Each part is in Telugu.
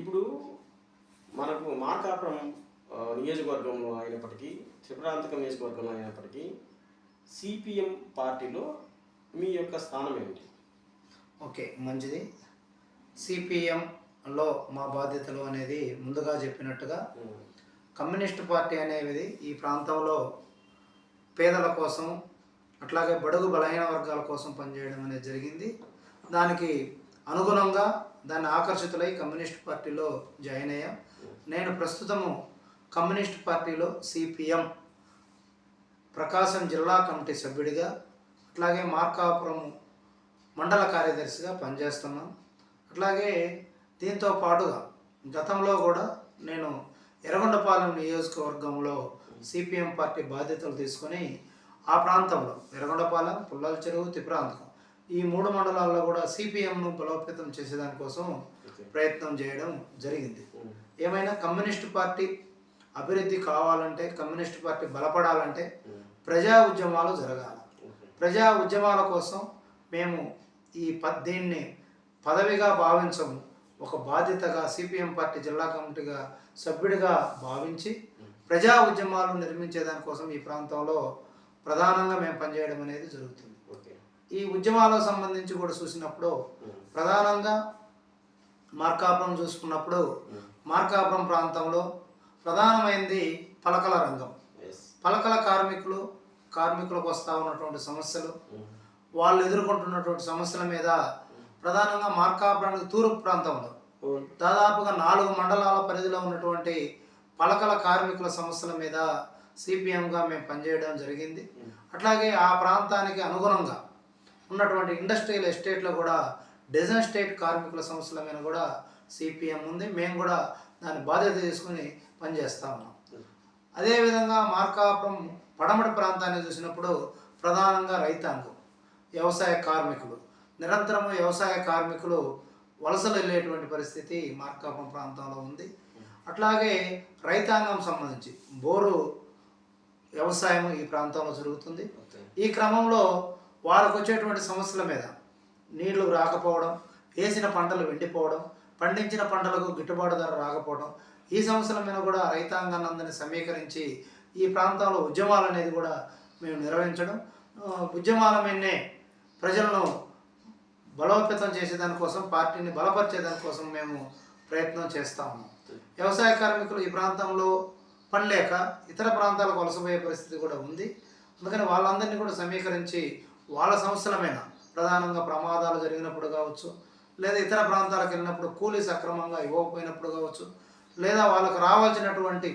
ఇప్పుడు మనకు మార్కాపురం నియోజకవర్గంలో అయినప్పటికీ త్రిపురాంతకం నియోజకవర్గంలో అయినప్పటికీ సిపిఎం పార్టీలో మీ యొక్క స్థానం ఏమిటి? ఓకే మంచిది. సిపిఎంలో మా బాధ్యతలు అనేది ముందుగా చెప్పినట్టుగా కమ్యూనిస్ట్ పార్టీ అనేది ఈ ప్రాంతంలో పేదల కోసం అట్లాగే బడుగు బలహీన వర్గాల కోసం పనిచేయడం అనేది జరిగింది. దానికి అనుగుణంగా దాన్ని ఆకర్షితులై కమ్యూనిస్ట్ పార్టీలో జాయిన్ అయ్యాం. నేను ప్రస్తుతము కమ్యూనిస్ట్ పార్టీలో సిపిఎం ప్రకాశం జిల్లా కమిటీ సభ్యుడిగా అట్లాగే మార్కాపురం మండల కార్యదర్శిగా పనిచేస్తున్నాం. అట్లాగే దీంతో పాటుగా గతంలో కూడా నేను ఎర్రగొండపాలెం నియోజకవర్గంలో సిపిఎం పార్టీ బాధ్యతలు తీసుకొని ఆ ప్రాంతంలో ఎర్రగొండపాలెం పుల్లల చెరువు తిప్రాంతకం ఈ మూడు మండలాల్లో కూడా సిపిఎంను బలోపేతం చేసేదానికోసం ప్రయత్నం చేయడం జరిగింది. ఏమైనా కమ్యూనిస్ట్ పార్టీ అభివృద్ధి కావాలంటే కమ్యూనిస్ట్ పార్టీ బలపడాలంటే ప్రజా ఉద్యమాలు జరగాలి. ప్రజా ఉద్యమాల కోసం మేము ఈ ప దీన్ని పదవిగా భావించము. ఒక బాధ్యతగా సిపిఎం పార్టీ జిల్లా కమిటీగా సభ్యుడిగా భావించి ప్రజా ఉద్యమాలు నిర్మించే దానికోసం ఈ ప్రాంతంలో ప్రధానంగా మేము పనిచేయడం అనేది జరుగుతుంది. ఈ ఉద్యమాలకు సంబంధించి కూడా చూసినప్పుడు ప్రధానంగా మార్కాపురం చూసుకున్నప్పుడు మార్కాపురం ప్రాంతంలో ప్రధానమైనది పలకల రంగం. పలకల కార్మికులు కార్మికులకు వస్తూ ఉన్నటువంటి సమస్యలు వాళ్ళు ఎదుర్కొంటున్నటువంటి సమస్యల మీద ప్రధానంగా మార్కాపురానికి తూర్పు ప్రాంతంలో దాదాపుగా నాలుగు మండలాల పరిధిలో ఉన్నటువంటి పలకల కార్మికుల సమస్యల మీద సిపిఎంగా మేము పనిచేయడం జరిగింది. అట్లాగే ఆ ప్రాంతానికి అనుగుణంగా ఉన్నటువంటి ఇండస్ట్రియల్ ఎస్టేట్లో కూడా డిజైన్ స్టేట్ కార్మికుల సంస్థల మీద కూడా సిపిఎం ఉంది. మేము కూడా దాని బాధ్యత తీసుకుని పనిచేస్తా ఉన్నాం. అదేవిధంగా మార్కాపురం పడమటి ప్రాంతాన్ని చూసినప్పుడు ప్రధానంగా రైతాంగం వ్యవసాయ కార్మికులు నిరంతరము వ్యవసాయ కార్మికులు వలసలు వెళ్ళేటువంటి పరిస్థితి మార్కాపురం ప్రాంతంలో ఉంది. అట్లాగే రైతాంగం సంబంధించి బోరు వ్యవసాయం ఈ ప్రాంతంలో జరుగుతుంది. ఈ క్రమంలో వాళ్ళకు వచ్చేటువంటి సమస్యల మీద నీళ్ళు రాకపోవడం వేసిన పంటలు వెండిపోవడం పండించిన పంటలకు గిట్టుబాటు ధర రాకపోవడం ఈ సమస్యల మీద కూడా రైతాంగాన్ని సమీకరించి ఈ ప్రాంతంలో ఉద్యమాలు అనేది కూడా మేము నిర్వహించడం ఉద్యమాల మీదనే ప్రజలను బలోపేతం చేసేదానికోసం పార్టీని బలపరిచేదానికోసం మేము ప్రయత్నం చేస్తాము వ్యవసాయ కార్మికులు ఈ ప్రాంతంలో పని లేక ఇతర ప్రాంతాలకు వలసపోయే పరిస్థితి కూడా ఉంది. అందుకని వాళ్ళందరినీ కూడా సమీకరించి వాళ్ళ సమస్యల మీద ప్రధానంగా ప్రమాదాలు జరిగినప్పుడు కావచ్చు లేదా ఇతర ప్రాంతాలకు వెళ్ళినప్పుడు కూలీ సక్రమంగా ఇవ్వకపోయినప్పుడు కావచ్చు లేదా వాళ్ళకు రావాల్సినటువంటి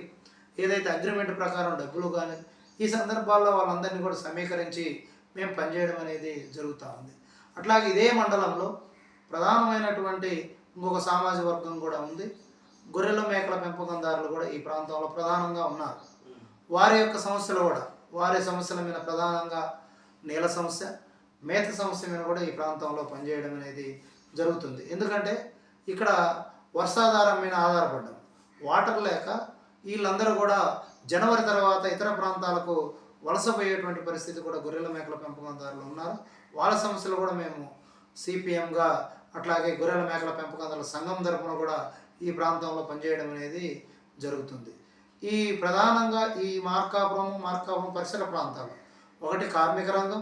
ఏదైతే అగ్రిమెంట్ ప్రకారం డబ్బులు కానీ ఈ సందర్భాల్లో వాళ్ళందరినీ కూడా సమీకరించి మేము పనిచేయడం అనేది జరుగుతూ ఉంది. అట్లాగే ఇదే మండలంలో ప్రధానమైనటువంటి ఇంకొక సామాజిక వర్గం కూడా ఉంది. గొర్రెల మేకల పెంపకందారులు కూడా ఈ ప్రాంతంలో ప్రధానంగా ఉన్నారు. వారి యొక్క సమస్యలు కూడా వారి సమస్యల మీద ప్రధానంగా నీళ్ళ సమస్య మేత సమస్య మీద కూడా ఈ ప్రాంతంలో పనిచేయడం అనేది జరుగుతుంది. ఎందుకంటే ఇక్కడ వర్షాధారం మీద ఆధారపడ్డం. వాటర్ లేక వీళ్ళందరూ కూడా జనవరి తర్వాత ఇతర ప్రాంతాలకు వలసపోయేటువంటి పరిస్థితి కూడా గొర్రెల మేకల పెంపకందారులు ఉన్నారు. వాళ్ళ సమస్యలు కూడా మేము సిపిఎంగా అట్లాగే గొర్రెల మేకల పెంపకందారుల సంఘం తరపున కూడా ఈ ప్రాంతంలో పనిచేయడం అనేది జరుగుతుంది. ఈ ప్రధానంగా ఈ మార్కాపురం మార్కాపురం పరిసర ప్రాంతాలు ఒకటి కార్మిక రంగం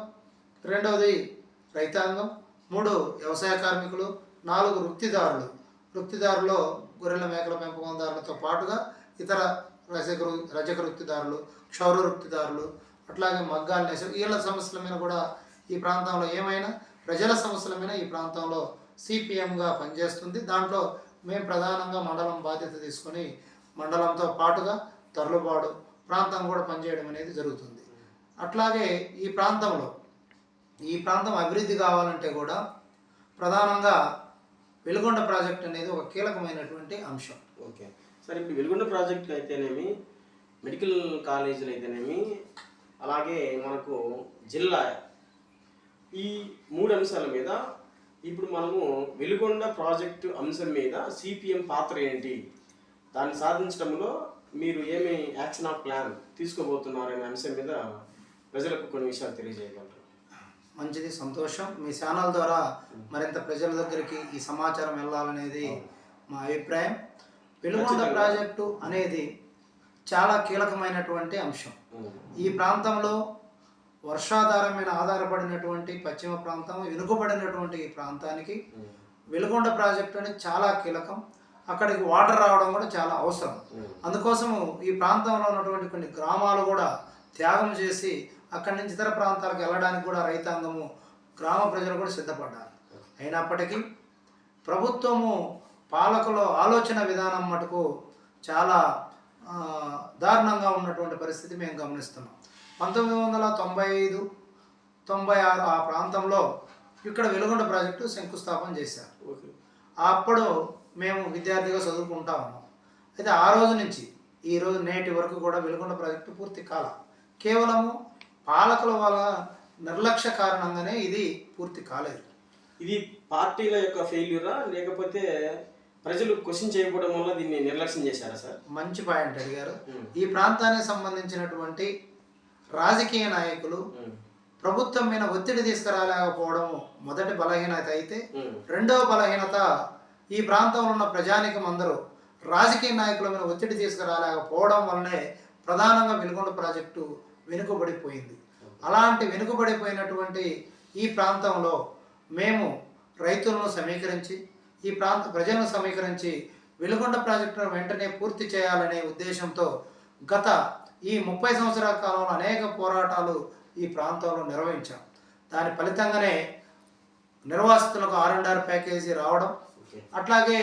రెండవది రైతాంగం మూడు వ్యవసాయ కార్మికులు నాలుగు వృత్తిదారులు. వృత్తిదారులో గొర్రెల మేకల పెంపకందారులతో పాటుగా ఇతర రజక రజక వృత్తిదారులు క్షౌర వృత్తిదారులు అట్లాగే మగ్గాలు నేసే వీళ్ళ సమస్యల మీద కూడా ఈ ప్రాంతంలో ఏమైనా ప్రజల సమస్యల మీద ఈ ప్రాంతంలో సిపిఎంగా పనిచేస్తుంది. దాంట్లో మేము ప్రధానంగా మండలం బాధ్యత తీసుకొని మండలంతో పాటుగా తరలుబాటు ప్రాంతం కూడా పనిచేయడం అనేది జరుగుతుంది. అట్లాగే ఈ ప్రాంతంలో ఈ ప్రాంతం అభివృద్ధి కావాలంటే కూడా ప్రధానంగా వెలుగొండ ప్రాజెక్ట్ అనేది ఒక కీలకమైనటువంటి అంశం. ఓకే. సరే ఇప్పుడు వెలుగొండ ప్రాజెక్ట్ అయితేనేమి మెడికల్ కాలేజీలు అయితేనేమి అలాగే మనకు జిల్లా ఈ మూడు అంశాల మీద ఇప్పుడు మనము వెలుగొండ ప్రాజెక్టు అంశం మీద సిపిఎం పాత్ర ఏంటి? దాన్ని సాధించడంలో మీరు ఏమి యాక్షన్ ఆఫ్ ప్లాన్ తీసుకోబోతున్నారనే అంశం మీద ప్రజలకు కొన్ని విషయాలు తెలియజేయగలరు. మంచిది సంతోషం. మీ ఛానల్ ద్వారా మరింత ప్రజల దగ్గరికి ఈ సమాచారం వెళ్ళాలనేది మా అభిప్రాయం. వెలుగొండ. ప్రాజెక్టు అనేది చాలా కీలకమైనటువంటి అంశం. ఈ ప్రాంతంలో వర్షాధారం మీద ఆధారపడినటువంటి పశ్చిమ ప్రాంతం వెనుకబడినటువంటి ఈ ప్రాంతానికి వెలుగొండ ప్రాజెక్టు అనేది చాలా కీలకం. అక్కడికి వాటర్ రావడం కూడా చాలా అవసరం. అందుకోసము ఈ ప్రాంతంలో ఉన్నటువంటి కొన్ని గ్రామాలు కూడా త్యాగం చేసి అక్కడి నుంచి ఇతర ప్రాంతాలకు వెళ్ళడానికి కూడా రైతాంగము గ్రామ ప్రజలు కూడా సిద్ధపడ్డారు. అయినప్పటికీ ప్రభుత్వము పాలకుల ఆలోచన విధానం మటుకు చాలా దారుణంగా ఉన్నటువంటి పరిస్థితి మేము గమనిస్తున్నాం. పంతొమ్మిది వందల తొంభై ఐదు తొంభై ఆరు ఆ ప్రాంతంలో ఇక్కడ వెలుగొండ ప్రాజెక్టు శంకుస్థాపన చేశారు. అప్పుడు మేము విద్యార్థిగా చదువుకుంటా ఉన్నాం. అయితే ఆ రోజు నుంచి ఈ రోజు నేటి వరకు కూడా వెలుగొండ ప్రాజెక్టు పూర్తి కాల. కేవలము పాలకుల వల్ల నిర్లక్ష్య కారణంగానే ఇది పూర్తి కాలేదు ఇది పార్టీల యొక్క ఫెయిల్యూరా లేకపోతే ప్రజలు క్వశ్చన్ చేయకపోవడం వల్ల దీన్ని నిర్లక్ష్యం చేశారా సార్ మంచి పాయింట్ అడిగారు. ఈ ప్రాంతానికి సంబంధించినటువంటి రాజకీయ నాయకులు. ప్రభుత్వం మీద ఒత్తిడి తీసుకురాలేకపోవడం మొదటి బలహీనత అయితే. రెండవ బలహీనత ఈ ప్రాంతంలో ఉన్న ప్రజానికం అందరూ రాజకీయ నాయకుల మీద ఒత్తిడి తీసుకురాలేకపోవడం వల్లనే ప్రధానంగా వెలుగొండ ప్రాజెక్టు వెనుకబడిపోయింది. అలాంటి వెనుకబడిపోయినటువంటి ఈ ప్రాంతంలో మేము రైతులను సమీకరించి ఈ ప్రాంత ప్రజలను సమీకరించి వెలుగొండ ప్రాజెక్టును వెంటనే పూర్తి చేయాలనే ఉద్దేశంతో గత ఈ ముప్పై సంవత్సరాల కాలంలో అనేక పోరాటాలు ఈ ప్రాంతంలో నిర్వహించాం. దాని ఫలితంగానే నిర్వాసితులకు ఆర్ అండ్ ఆర్ ప్యాకేజీ రావడం అట్లాగే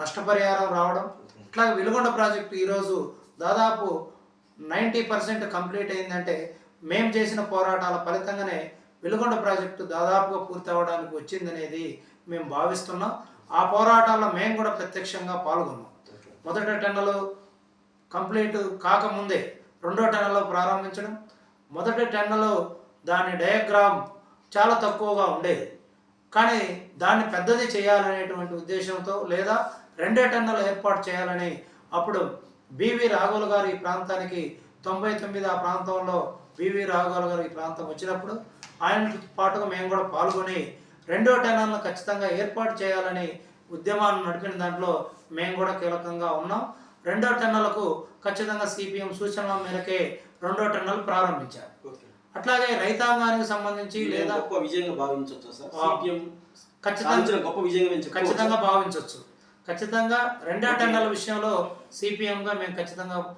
నష్టపరిహారం రావడం ఇట్లాగే వెలుగొండ ప్రాజెక్టు ఈరోజు దాదాపు నైంటీ పర్సెంట్ కంప్లీట్ అయిందంటే మేము చేసిన పోరాటాల ఫలితంగానే వెలుగొండ ప్రాజెక్టు దాదాపుగా పూర్తి అవ్వడానికి వచ్చిందనేది మేము భావిస్తున్నాం. ఆ పోరాటాల్లో మేము కూడా ప్రత్యక్షంగా పాల్గొన్నాం. మొదటి టెన్నలు కంప్లీట్ కాకముందే రెండో టెన్నలో ప్రారంభించడం మొదటి టెన్నలో దాని డయాగ్రామ్ చాలా తక్కువగా ఉండేది. కానీ దాన్ని పెద్దది చేయాలనేటువంటి ఉద్దేశంతో లేదా రెండే టన్నులు ఏర్పాటు చేయాలని అప్పుడు బివి రాఘవులు గారు ఈ ప్రాంతానికి తొంభై తొమ్మిది ఆ ప్రాంతంలో బివి రాఘవులు గారు ఈ ప్రాంతం వచ్చినప్పుడు ఆయనతో పాటుగా మేము కూడా పాల్గొని రెండో టెన్నర్లను ఖచ్చితంగా ఏర్పాటు చేయాలని ఉద్యమాన్ని నడిపిన దాంట్లో మేము కూడా కీలకంగా ఉన్నాం. రెండో టెన్నలకు ఖచ్చితంగా సిపిఎం సూచనల మేరకే రెండో టెన్నలు ప్రారంభించారు. అట్లాగే రైతాంగానికి సంబంధించి లేదా గొప్ప విజయంగా భావించవచ్చా ఖచ్చితంగా గొప్ప విజయంగా? ఖచ్చితంగా భావించవచ్చు ఖచ్చితంగా రెండో టెండర్ల విషయంలో CPM గా మేము ఖచ్చితంగా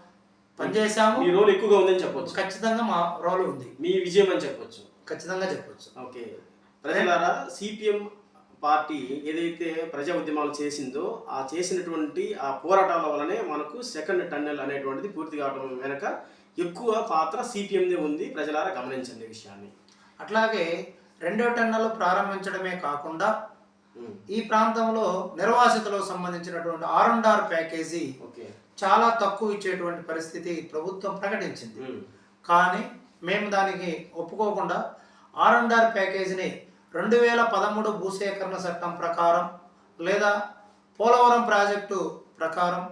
పనిచేశాము. మీ రోల్ ఎక్కువగా ఉందని చెప్పొచ్చు. ఖచ్చితంగా మా రోల్ ఉంది. మీ విజయం అని చెప్పొచ్చు. ఖచ్చితంగా చెప్పొచ్చు. ఓకే. ప్రజలారా సిపిఎం పార్టీ ఏదైతే ప్రజా ఉద్యమాలు చేసిందో ఆ చేసినటువంటి ఆ పోరాటాల వల్లనే మనకు సెకండ్ టన్నెల్ అనేటువంటిది పూర్తి కావడం వెనక ఎక్కువ పాత్ర సిపిఎందే ఉంది. ప్రజలారా గమనించండి విషయాన్ని. అట్లాగే రెండో టెండర్లు ప్రారంభించడమే కాకుండా ఈ ప్రాంతంలో నిర్వాసితులకు సంబంధించినటువంటి ఆర్ అండ్ ఆర్ ప్యాకేజీ చాలా తక్కువ ఇచ్చేటువంటి పరిస్థితి ప్రభుత్వం ప్రకటించింది. కానీ మేము దానికి ఒప్పుకోకుండా ఆర్ అండ్ ఆర్ ప్యాకేజీని రెండు వేల పదమూడు భూసేకరణ చట్టం ప్రకారం లేదా పోలవరం ప్రాజెక్టు ప్రకారం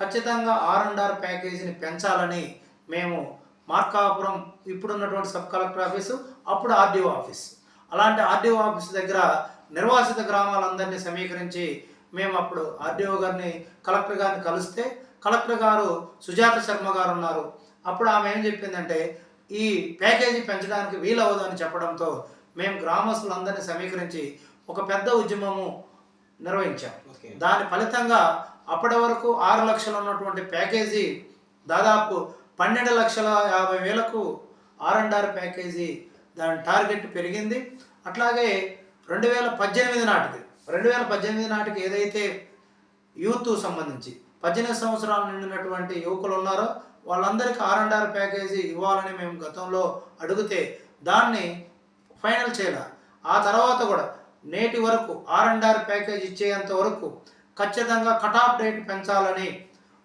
ఖచ్చితంగా ఆర్ అండ్ ఆర్ ప్యాకేజీని పెంచాలని మేము మార్కాపురం ఇప్పుడున్నటువంటి సబ్ కలెక్టర్ ఆఫీసు అప్పుడు ఆర్డీఓ ఆఫీస్. అలాంటి ఆర్డీఓ ఆఫీస్ దగ్గర నిర్వాసిత గ్రామాలందరినీ సమీకరించి మేము అప్పుడు ఆర్డీఓ గారిని కలెక్టర్ గారిని కలిస్తే కలెక్టర్ గారు సుజాత శర్మ గారు ఉన్నారు. అప్పుడు ఆమె ఏం చెప్పిందంటే ఈ ప్యాకేజీ పెంచడానికి వీలవదు అని చెప్పడంతో మేము గ్రామస్తులందరినీ సమీకరించి ఒక పెద్ద ఉద్యమము నిర్వహించాం. ఓకే. దాని ఫలితంగా అప్పటి వరకు ఆరు లక్షలు ఉన్నటువంటి ప్యాకేజీ దాదాపు పన్నెండు లక్షల యాభై వేలకు ఆర్ అండ్ ఆర్ ప్యాకేజీ దాని టార్గెట్ పెరిగింది. అట్లాగే రెండు వేల పద్దెనిమిది నాటికి రెండు వేల పద్దెనిమిది నాటికి ఏదైతే యూత్ సంబంధించి పద్దెనిమిది సంవత్సరాలు నిండినటువంటి యువకులు ఉన్నారో వాళ్ళందరికీ ఆర్ అండ్ ఆర్ ప్యాకేజీ ఇవ్వాలని మేము గతంలో అడిగితే దాన్ని ఫైనల్ చేయాలి? ఆ తర్వాత కూడా నేటి వరకు ఆర్ అండ్ ఆర్ ప్యాకేజ్ ఇచ్చేంత వరకు ఖచ్చితంగా కట్ ఆఫ్ డేట్ పెంచాలని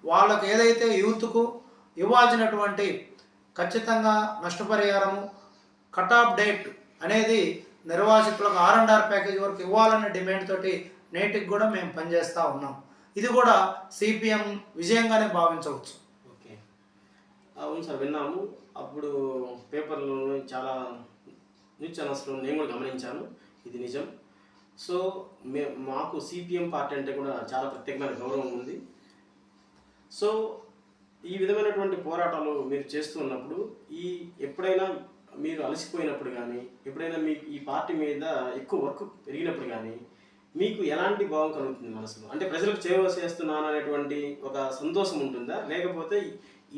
వాళ్ళకు ఏదైతే యూత్కు ఇవ్వాల్సినటువంటి ఖచ్చితంగా నష్టపరిహారము కట్ ఆఫ్ డేట్ అనేది నిర్వాసితులకు ఆర్ అండ్ ఆర్ ప్యాకేజ్ వరకు ఇవ్వాలనే డిమాండ్ తోటి నేటికి కూడా మేము పనిచేస్తూ ఉన్నాం. ఇది కూడా సిపిఎం విజయంగానే భావించవచ్చు. ఓకే. అవును సార్ విన్నాము. అప్పుడు పేపర్లో చాలా న్యూస్ ఛానల్స్లో నేను కూడా గమనించాను. ఇది నిజం. సో మే మాకు సిపిఎం పార్టీ అంటే కూడా చాలా ప్రత్యేకమైన గౌరవం ఉంది. సో ఈ విధమైనటువంటి పోరాటాలు మీరు చేస్తూ ఉన్నప్పుడు ఈ ఎప్పుడైనా మీరు అలసిపోయినప్పుడు కానీ ఎప్పుడైనా మీకు ఈ పార్టీ మీద ఎక్కువ వర్క్ పెరిగినప్పుడు కానీ మీకు ఎలాంటి భావం కలుగుతుంది మనసులో? అంటే ప్రజలకు సేవ చేస్తున్నాను అనేటువంటి ఒక సంతోషం ఉంటుందా? లేకపోతే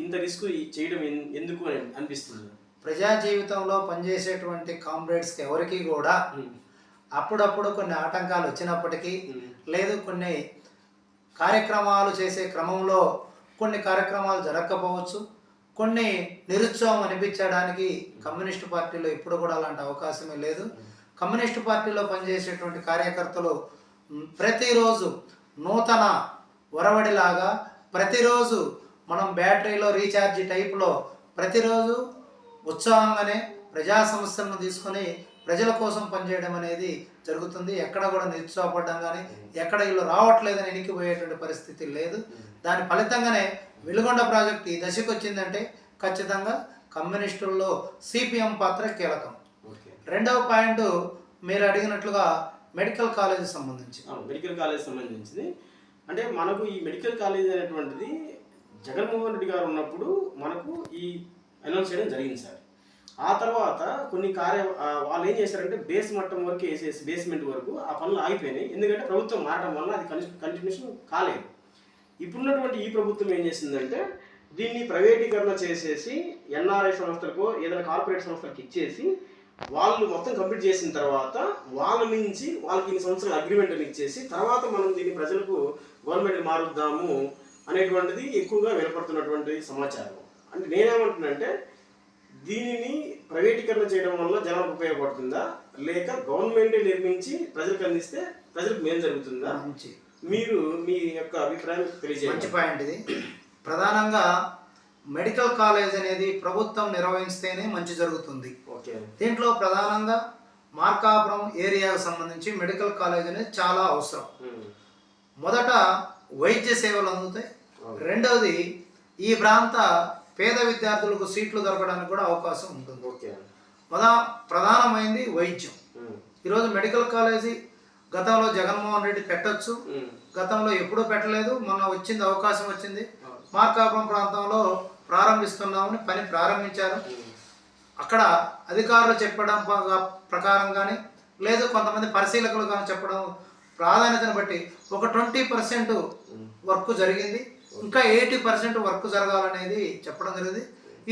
ఇంత రిస్క్ చేయడం ఎందుకు అని అనిపిస్తుంది? ప్రజా జీవితంలో పనిచేసేటువంటి కామ్రేడ్స్కి ఎవరికి కూడా అప్పుడప్పుడు కొన్ని ఆటంకాలు వచ్చినప్పటికీ లేదు కొన్ని కార్యక్రమాలు చేసే క్రమంలో కొన్ని కార్యక్రమాలు జరగకపోవచ్చు. కొన్ని నిరుత్సాహం అనిపించడానికి కమ్యూనిస్ట్ పార్టీలో ఇప్పుడు కూడా అలాంటి అవకాశమే లేదు. కమ్యూనిస్ట్ పార్టీలో పనిచేసేటువంటి కార్యకర్తలు ప్రతిరోజు నూతన ఒరవడిలాగా ప్రతిరోజు మనం బ్యాటరీలో రీఛార్జ్ టైప్లో ప్రతిరోజు ఉత్సాహంగానే ప్రజా సమస్యలను తీసుకొని ప్రజల కోసం పనిచేయడం అనేది జరుగుతుంది. ఎక్కడ కూడా నిరుత్సాహపడడం కానీ ఎక్కడ వీళ్ళు రావట్లేదని ఎనికిపోయేటువంటి పరిస్థితి లేదు. దాని ఫలితంగానే వెలుగొండ ప్రాజెక్ట్ ఈ దశకు వచ్చిందంటే ఖచ్చితంగా కమ్యూనిస్టుల్లో సిపిఎం పాత్ర కీలకం. ఓకే. రెండవ పాయింట్ మీరు అడిగినట్లుగా మెడికల్ కాలేజీ సంబంధించి. మెడికల్ కాలేజ్ సంబంధించింది. అంటే మనకు ఈ మెడికల్ కాలేజ్ అనేటువంటిది జగన్మోహన్ రెడ్డి గారు ఉన్నప్పుడు మనకు ఈ అనౌన్స్ చేయడం జరిగింది సార్. ఆ తర్వాత కొన్ని కార్య వాళ్ళు ఏం చేశారంటే బేస్ మట్టం వరకు వేసేసి బేస్మెంట్ వరకు ఆ పనులు ఆగిపోయినాయి. ఎందుకంటే ప్రభుత్వం మారడం వల్ల అది కంటిన్యూషన్ కాలేదు. ఇప్పుడున్నటువంటి ఈ ప్రభుత్వం ఏం చేసిందంటే దీన్ని ప్రైవేటీకరణ చేసేసి ఎన్ఆర్ఐ సంస్థలకు ఏదైనా కార్పొరేట్ సంస్థలకు ఇచ్చేసి వాళ్ళు మొత్తం కంప్లీట్ చేసిన తర్వాత వాళ్ళ నుంచి వాళ్ళకి ఇన్ని సంవత్సరాల అగ్రిమెంట్ ఇచ్చేసి తర్వాత మనం దీన్ని ప్రజలకు గవర్నమెంట్ మారుద్దాము అనేటువంటిది ఎక్కువగా వినపడుతున్నటువంటి సమాచారం. అంటే నేనేమంటున్నానంటే దీనిని ప్రైవేటీకరణ చేయడం వల్ల జనాలకు ఉపయోగపడుతుందా? లేక గవర్నమెంటే నిర్మించి ప్రజలకు అందిస్తే ప్రజలకు మేలు జరుగుతుందా? మంచి. మీరు మీ యొక్క అభిప్రాయం మంచి తెలియజేయండి. పాయింట్ ఇది. ప్రధానంగా మెడికల్ కాలేజ్ అనేది ప్రభుత్వం నిర్వహిస్తేనే మంచి జరుగుతుంది. ఓకే. దీంట్లో ప్రధానంగా మార్కాపురం ఏరియాకు సంబంధించి మెడికల్ కాలేజ్ అనేది చాలా అవసరం. మొదట వైద్య సేవలు అందుతాయి. రెండవది ఈ ప్రాంత పేద విద్యార్థులకు సీట్లు దొరకడానికి కూడా అవకాశం ఉంటుంది. ఓకే మొద ప్రధానమైంది వైద్యం. ఈరోజు మెడికల్ కాలేజీ గతంలో జగన్మోహన్ రెడ్డి పెట్టొచ్చు. గతంలో ఎప్పుడూ పెట్టలేదు. మొన్న వచ్చింది అవకాశం వచ్చింది. మార్కాపురం ప్రాంతంలో ప్రారంభిస్తున్నామని పని ప్రారంభించారు. అక్కడ అధికారులు చెప్పడం ప్రకారం కానీ లేదు కొంతమంది పరిశీలకులు కానీ చెప్పడం ప్రాధాన్యతను బట్టి ఒక ట్వంటీ పర్సెంట్ వర్క్ జరిగింది. ఇంకా ఎయిటీ పర్సెంట్ వర్క్ జరగాలనేది చెప్పడం జరిగింది.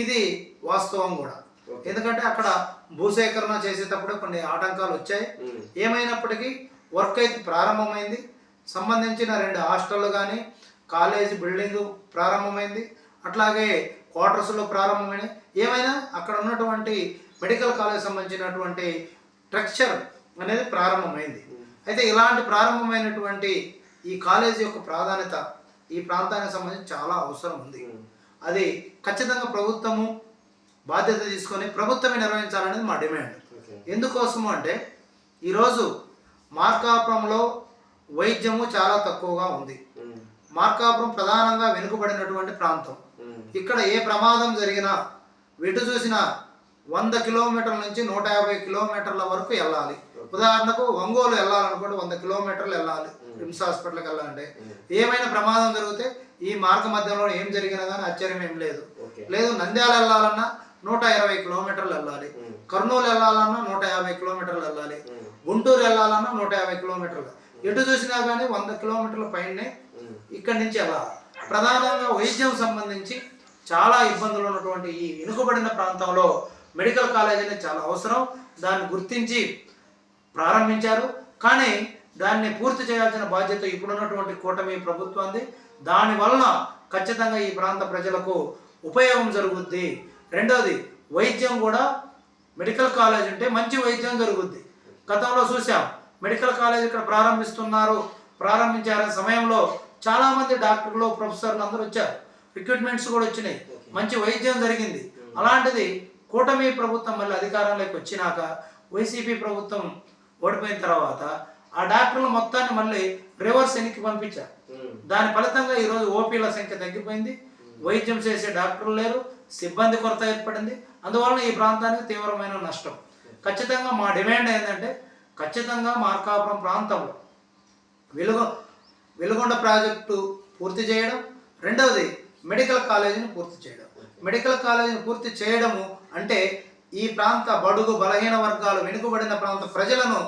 ఇది వాస్తవం కూడా. ఎందుకంటే అక్కడ భూసేకరణ చేసేటప్పుడు కొన్ని ఆటంకాలు వచ్చాయి. ఏమైనప్పటికీ వర్క్ అయితే ప్రారంభమైంది. సంబంధించిన రెండు హాస్టళ్ళు కానీ కాలేజీ బిల్డింగ్ ప్రారంభమైంది. అట్లాగే క్వార్టర్స్లో ప్రారంభమైనవి ఏమైనా అక్కడ ఉన్నటువంటి మెడికల్ కాలేజ్ సంబంధించినటువంటి స్ట్రక్చర్ అనేది ప్రారంభమైంది. అయితే ఇలాంటి ప్రారంభమైనటువంటి ఈ కాలేజీ యొక్క ప్రాధాన్యత ఈ ప్రాంతానికి సంబంధించి చాలా అవసరం ఉంది. అది ఖచ్చితంగా ప్రభుత్వము బాధ్యత తీసుకొని ప్రభుత్వమే నిర్వహించాలనేది మా డిమాండ్. ఎందుకోసము అంటే ఈరోజు మార్కాపురంలో వైద్యము చాలా తక్కువగా ఉంది. మార్కాపురం ప్రధానంగా వెనుకబడినటువంటి ప్రాంతం. ఇక్కడ ఏ ప్రమాదం జరిగినా వెటు చూసినా వంద కిలోమీటర్ల నుంచి నూట యాభై కిలోమీటర్ల వరకు వెళ్ళాలి. ఉదాహరణకు ఒంగోలు వెళ్ళాలనుకుంటే వంద కిలోమీటర్లు వెళ్ళాలి రిమ్స్ హాస్పిటల్కి వెళ్ళాలంటే. ఏమైనా ప్రమాదం జరిగితే ఈ మార్గ మధ్యంలో ఏం జరిగినా కానీ ఆశ్చర్యం ఏం లేదు. లేదు నంద్యాల వెళ్ళాలన్నా నూట ఇరవై కిలోమీటర్లు వెళ్ళాలి. కర్నూలు వెళ్ళాలన్నా నూట యాభై కిలోమీటర్లు వెళ్ళాలి. గుంటూరు వెళ్ళాలన్నా నూట యాభై కిలోమీటర్లు. ఎటు చూసినా కానీ వంద కిలోమీటర్ల పైనే. ఇక్కడి నుంచి వెళ్ళాలి ప్రధానంగా వైద్యం సంబంధించి చాలా ఇబ్బందులు ఉన్నటువంటి ఈ వెనుకబడిన ప్రాంతంలో మెడికల్ కాలేజ్ అనేది చాలా అవసరం. దాన్ని గుర్తించి ప్రారంభించారు. కానీ దాన్ని పూర్తి చేయాల్సిన బాధ్యత ఇప్పుడున్నటువంటి కూటమి ప్రభుత్వాన్ని దాని వలన ఖచ్చితంగా ఈ ప్రాంత ప్రజలకు ఉపయోగం జరుగుద్ది. రెండోది వైద్యం కూడా మెడికల్ కాలేజ్ ఉంటే మంచి వైద్యం జరుగుద్ది. గతంలో చూసాం మెడికల్ కాలేజ్ ఇక్కడ ప్రారంభిస్తున్నారు. ప్రారంభించారనే సమయంలో చాలామంది డాక్టర్లు ప్రొఫెసర్లు అందరూ వచ్చారు. రిక్రూట్మెంట్స్ కూడా వచ్చినాయి. మంచి వైద్యం జరిగింది. అలాంటిది కూటమి ప్రభుత్వం మళ్ళీ అధికారంలోకి వచ్చినాక వైసీపీ ప్రభుత్వం ఓడిపోయిన తర్వాత ఆ డాక్టర్లు మొత్తాన్ని మళ్ళీ రివర్స్ వెనక్కి పంపించారు. దాని ఫలితంగా ఈరోజు ఓపీల సంఖ్య తగ్గిపోయింది. వైద్యం చేసే డాక్టర్లు లేరు. సిబ్బంది కొరత ఏర్పడింది. అందువలన ఈ ప్రాంతానికి తీవ్రమైన నష్టం. ఖచ్చితంగా మా డిమాండ్ ఏంటంటే ఖచ్చితంగా మార్కాపురం ప్రాంతంలో వెలుగ వెలుగొండ ప్రాజెక్టు పూర్తి చేయడం. రెండవది మెడికల్ కాలేజీని పూర్తి చేయడం. మెడికల్ కాలేజీని పూర్తి చేయడము అంటే ఈ ప్రాంత బడుగు బలహీన వర్గాలు వెనుకబడిన ప్రాంత ప్రజలను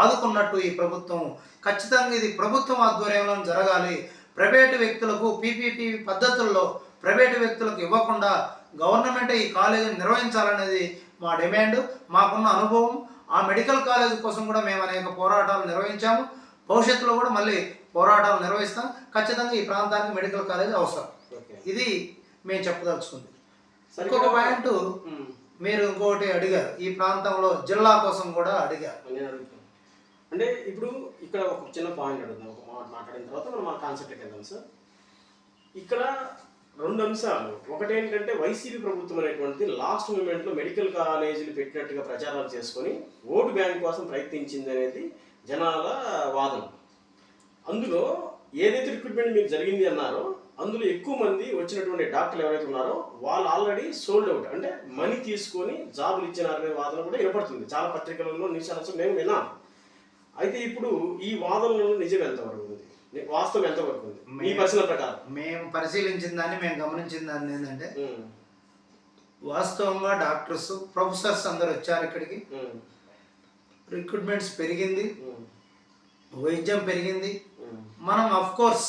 ఆదుకున్నట్టు ఈ ప్రభుత్వం. ఖచ్చితంగా ఇది ప్రభుత్వం ఆధ్వర్యంలో జరగాలి. ప్రైవేటు వ్యక్తులకు పీపీపీ పద్ధతుల్లో ప్రైవేటు వ్యక్తులకు ఇవ్వకుండా గవర్నమెంట్ ఈ కాలేజీని నిర్వహించాలనేది మా డిమాండ్ మాకున్న అనుభవం. ఆ మెడికల్ కాలేజ్ కోసం కూడా మేము అనేక పోరాటాలు నిర్వహించాము. భవిష్యత్తులో కూడా మళ్ళీ పోరాటాలు నిర్వహిస్తాం. ఖచ్చితంగా ఈ ప్రాంతానికి మెడికల్ కాలేజ్ అవసరం. ఇది మేము చెప్పదలుచుకుంది. ఇంకొక పాయింట్. మీరు ఇంకొకటి అడిగారు ఈ ప్రాంతంలో జిల్లా కోసం కూడా అడిగారు. నేను అడుగుతాను. అంటే ఇప్పుడు ఇక్కడ ఒక చిన్న పాయింట్ అడుగుదాం ఒక మాట మాట్లాడిన తర్వాత మనం మన కాన్సెప్ట్కి వెళ్దాం సార్ ఇక్కడ రెండు అంశాలు. ఒకటి ఏంటంటే వైసీపీ ప్రభుత్వం అనేటువంటిది లాస్ట్ మూమెంట్లో మెడికల్ కాలేజీలు పెట్టినట్టుగా ప్రచారాలు చేసుకొని ఓటు బ్యాంక్ కోసం ప్రయత్నించింది అనేది జనాల వాదన. అందులో ఏదైతే రిక్రూట్మెంట్ మీకు జరిగింది అన్నారో అందులో ఎక్కువ మంది వచ్చినటువంటి డాక్టర్లు ఎవరైతే ఉన్నారో వాళ్ళు ఆల్రెడీ సోల్డ్ అవుట్ అంటే మనీ తీసుకొని జాబులు ఇచ్చినారనే వాదన కూడా వినపడుతుంది. చాలా పత్రికలలో న్యూస్ ఛానల్స్ నేను విన్నాను అయితే ఇప్పుడు ఈ వాదనలో నిజం ఎంతవరకు ఉంది? వాస్తవం ఎంతవరకు ఉంది? మీ పర్సనల్ ప్రకారం. మేము పరిశీలించిన దాన్ని మేము గమనించిన దాన్ని ఏంటంటే వాస్తవంగా డాక్టర్స్ ప్రొఫెసర్స్ అందరు వచ్చారు ఇక్కడికి. రిక్రూట్మెంట్స్ పెరిగింది. వైద్యం పెరిగింది. మనం అఫ్ కోర్స్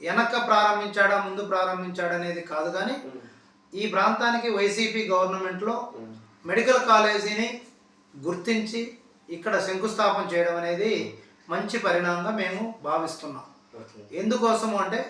వెనక ప్రారంభించాడా ముందు ప్రారంభించాడా అనేది కాదు కానీ ఈ ప్రాంతానికి వైసీపీ గవర్నమెంట్లో మెడికల్ కాలేజీని గుర్తించి ఇక్కడ శంకుస్థాపన చేయడం అనేది మంచి పరిణామంగా మేము భావిస్తున్నాం. ఎందుకోసము అంటే